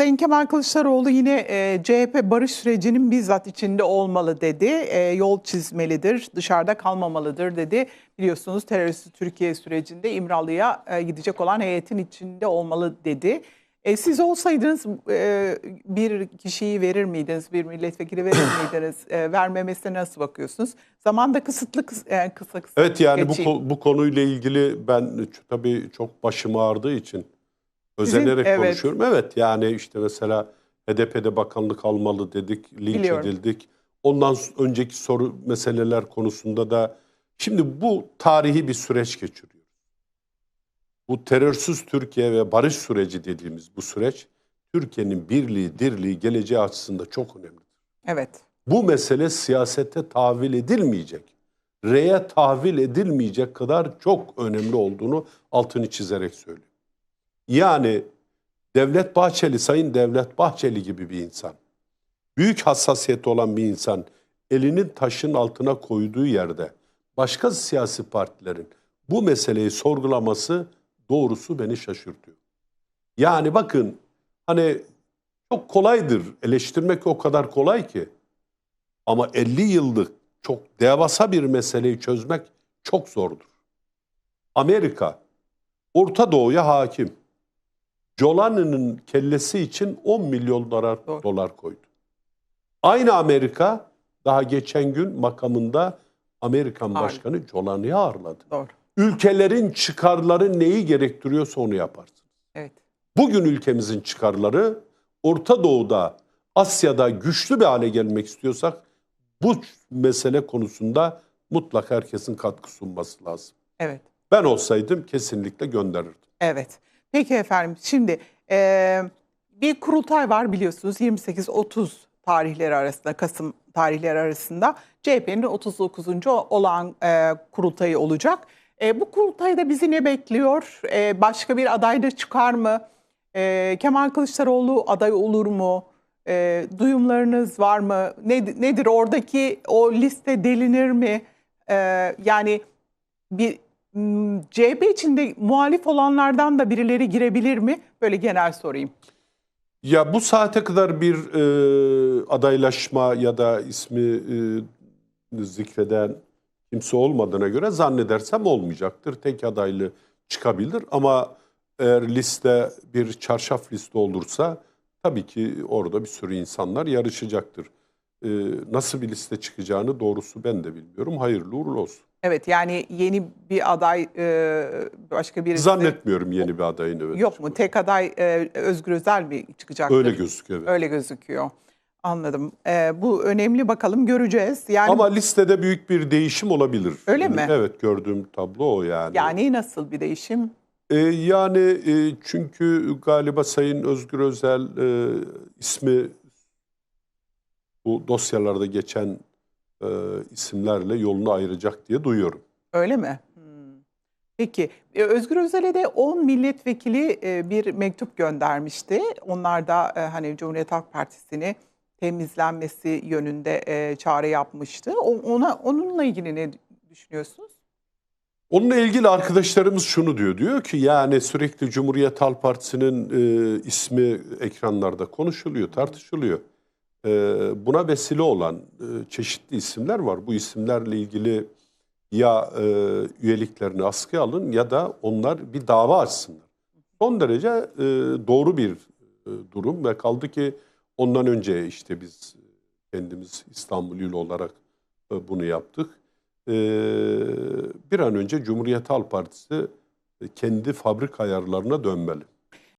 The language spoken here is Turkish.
Sayın Kemal Kılıçdaroğlu yine e, CHP barış sürecinin bizzat içinde olmalı dedi. E, yol çizmelidir, dışarıda kalmamalıdır dedi. Biliyorsunuz terörist Türkiye sürecinde İmralı'ya e, gidecek olan heyetin içinde olmalı dedi. E, siz olsaydınız e, bir kişiyi verir miydiniz, bir milletvekili verir miydiniz? E, vermemesine nasıl bakıyorsunuz? Zaman da kısıtlı, kıs- e, kısa kısa Evet yani bu, geçeyim. bu konuyla ilgili ben tabii çok başım ağrıdığı için özenerek evet. konuşuyorum. Evet yani işte mesela HDP'de bakanlık almalı dedik, linç Biliyorum. edildik. Ondan önceki soru meseleler konusunda da şimdi bu tarihi bir süreç geçiriyor. Bu terörsüz Türkiye ve barış süreci dediğimiz bu süreç Türkiye'nin birliği, dirliği, geleceği açısında çok önemli. Evet, Bu mesele siyasete tahvil edilmeyecek, reye tahvil edilmeyecek kadar çok önemli olduğunu altını çizerek söylüyorum. Yani Devlet Bahçeli, Sayın Devlet Bahçeli gibi bir insan, büyük hassasiyeti olan bir insan elinin taşın altına koyduğu yerde başka siyasi partilerin bu meseleyi sorgulaması doğrusu beni şaşırtıyor. Yani bakın hani çok kolaydır eleştirmek o kadar kolay ki. Ama 50 yıllık çok devasa bir meseleyi çözmek çok zordur. Amerika Orta Doğu'ya hakim. Jolani'nin kellesi için 10 milyon dolar, Doğru. dolar koydu. Aynı Amerika daha geçen gün makamında Amerikan. Başkanı Jolani'yi ağırladı. doğru. Ülkelerin çıkarları neyi gerektiriyorsa onu yaparsın. Evet. Bugün ülkemizin çıkarları Orta Doğu'da, Asya'da güçlü bir hale gelmek istiyorsak bu mesele konusunda mutlak herkesin katkı sunması lazım. Evet. Ben olsaydım kesinlikle gönderirdim. Evet. Peki efendim. Şimdi eee, bir kurultay var biliyorsunuz 28-30 tarihleri arasında, Kasım tarihleri arasında CHP'nin 39. olan eee, kurultayı olacak. Eee, bu kurultayda bizi ne bekliyor? Eee, başka bir aday da çıkar mı? Eee, Kemal Kılıçdaroğlu aday olur mu? Eee, duyumlarınız var mı? Ne, nedir oradaki o liste delinir mi? Eee, yani bir CHP içinde muhalif olanlardan da birileri girebilir mi? Böyle genel sorayım. Ya bu saate kadar bir e, adaylaşma ya da ismi e, zikreden kimse olmadığına göre zannedersem olmayacaktır. Tek adaylı çıkabilir ama eğer liste bir çarşaf liste olursa tabii ki orada bir sürü insanlar yarışacaktır. E, nasıl bir liste çıkacağını doğrusu ben de bilmiyorum. Hayırlı uğurlu olsun. Evet yani yeni bir aday e, başka birisi Zannetmiyorum yeni bir adayın evet. yok mu? Tek aday e, Özgür Özel mi çıkacaktır? Öyle gözüküyor. evet. Öyle gözüküyor. Anladım. E, bu önemli bakalım göreceğiz. Yani Ama listede büyük bir değişim olabilir. Öyle mi? Evet gördüğüm tablo o yani. yani nasıl bir değişim? Ee, yani e, çünkü galiba Sayın Özgür Özel e, ismi bu dosyalarda geçen e, isimlerle yolunu ayıracak diye duyuyorum. Öyle mi? Hmm. Peki. E, Özgür Özel'e de 10 milletvekili e, bir mektup göndermişti. Onlar da e, hani Cumhuriyet Halk Partisi'ni temizlenmesi yönünde çağrı yapmıştı. O- Ona onunla ilgili ne düşünüyorsunuz? Onunla ilgili arkadaşlarımız şunu diyor. Diyor ki yani sürekli Cumhuriyet Halk Partisi'nin e, ismi ekranlarda konuşuluyor, tartışılıyor. E, buna vesile olan e, çeşitli isimler var. Bu isimlerle ilgili ya e, üyeliklerini askıya alın ya da onlar bir dava açsınlar. Son derece e, doğru bir e, durum ve kaldı ki ondan önce işte biz kendimiz İstanbullu olarak e, bunu yaptık. E, bir an önce Cumhuriyet Halk Partisi e, kendi fabrika ayarlarına dönmeli.